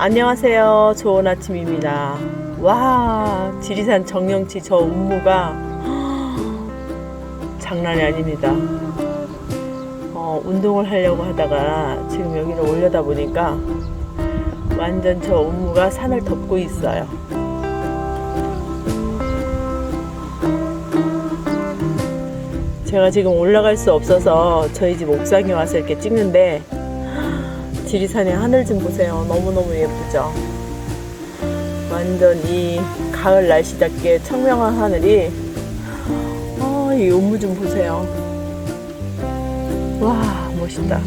안녕하세요. 좋은 아침입니다. 와, 지리산 정령치 저 운무가 장난이 아닙니다. 어, 운동을 하려고 하다가 지금 여기를 올려다 보니까 완전 저 운무가 산을 덮고 있어요. 제가 지금 올라갈 수 없어서 저희 집 옥상에 와서 이렇게 찍는데 지리산의 하늘 좀 보세요. 너무너무 예쁘죠? 완전 이 가을 날씨답게 청명한 하늘이 아, 이 운무 좀 보세요. 와, 멋있다.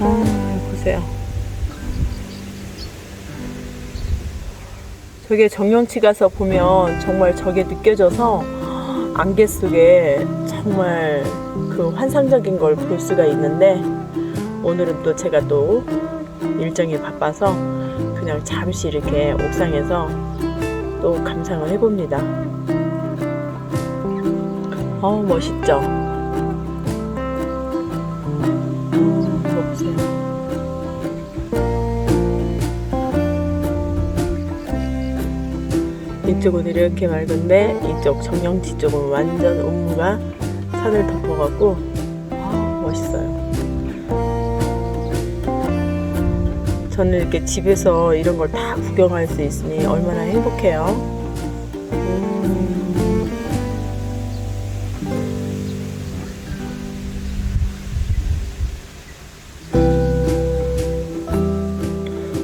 아, 보세요. 저게 정령치 가서 보면 정말 저게 느껴져서 안개 속에 정말 그 환상적인 걸 볼 수가 있는데 오늘은 또 제가 또 일정이 바빠서 그냥 잠시 이렇게 옥상에서 또 감상을 해봅니다. 어 멋있죠? 이쪽은 이렇게 맑은데 이쪽 정령치 쪽은 완전 운무가 산을 덮어갖고 아, 멋있어요. 저는 이렇게 집에서 이런 걸 다 구경할 수 있으니 얼마나 행복해요. 음.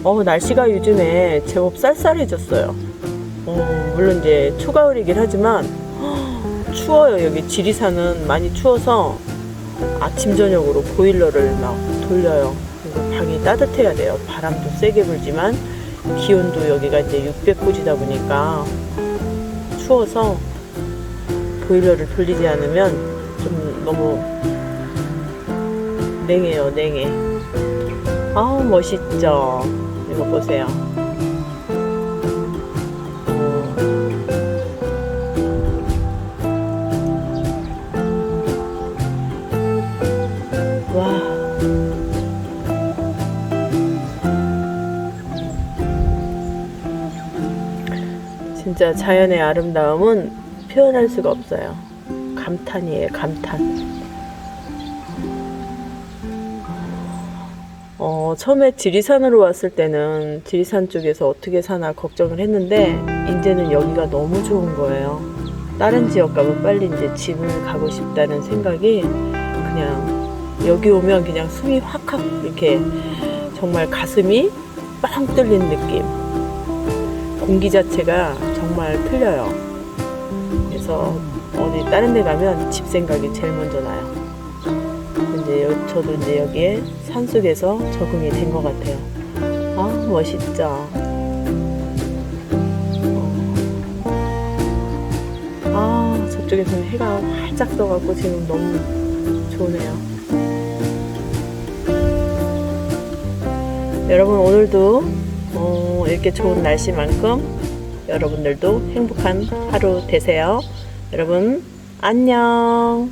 어, 날씨가 요즘에 제법 쌀쌀해졌어요. 어, 물론 이제 초가을이긴 하지만 추워요. 여기 지리산은 많이 추워서 아침 저녁으로 보일러를 막 돌려요. 그리고 방이 따뜻해야 돼요. 바람도 세게 불지만 기온도 여기가 이제 600고지다 보니까 추워서 보일러를 돌리지 않으면 좀 너무 냉해요, 냉해. 아우 멋있죠. 이거 보세요. 진짜 자연의 아름다움은 표현할 수가 없어요. 감탄이에요, 감탄. 어, 처음에 지리산으로 왔을 때는 지리산 쪽에서 어떻게 사나 걱정을 했는데, 이제는 여기가 너무 좋은 거예요. 다른 지역 가면 빨리 이제 집을 가고 싶다는 생각이 그냥 여기 오면 그냥 숨이 확확 이렇게 정말 가슴이 빵 뚫린 느낌. 공기 자체가 정말 틀려요. 그래서 어디 다른 데 가면 집 생각이 제일 먼저 나요. 이제 여- 저도 이제 여기에 산 속에서 적응이 된 것 같아요. 아, 멋있죠? 어. 아, 저쪽에서는 해가 활짝 떠갖고 지금 너무 좋네요. 여러분, 오늘도 어, 이렇게 좋은 날씨만큼 여러분들도 행복한 하루 되세요. 여러분, 안녕.